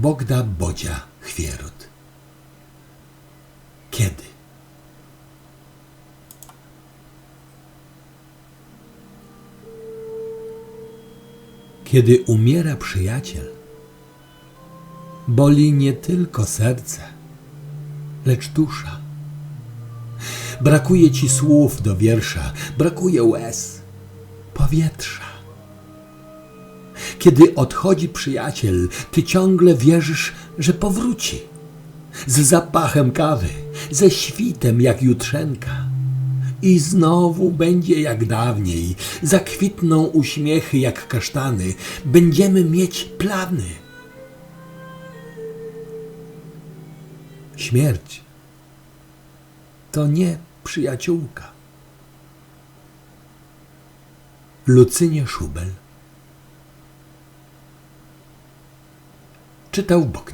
Bogda Bodzia Chwierut. Kiedy? Kiedy umiera przyjaciel, boli nie tylko serce, lecz dusza. Brakuje ci słów do wiersza, brakuje łez, powietrza. Kiedy odchodzi przyjaciel, ty ciągle wierzysz, że powróci. Z zapachem kawy, ze świtem jak jutrzenka. I znowu będzie jak dawniej, zakwitną uśmiechy jak kasztany, będziemy mieć plany. Śmierć to nie przyjaciółka. Lucynie Szubel czytał Bogdan.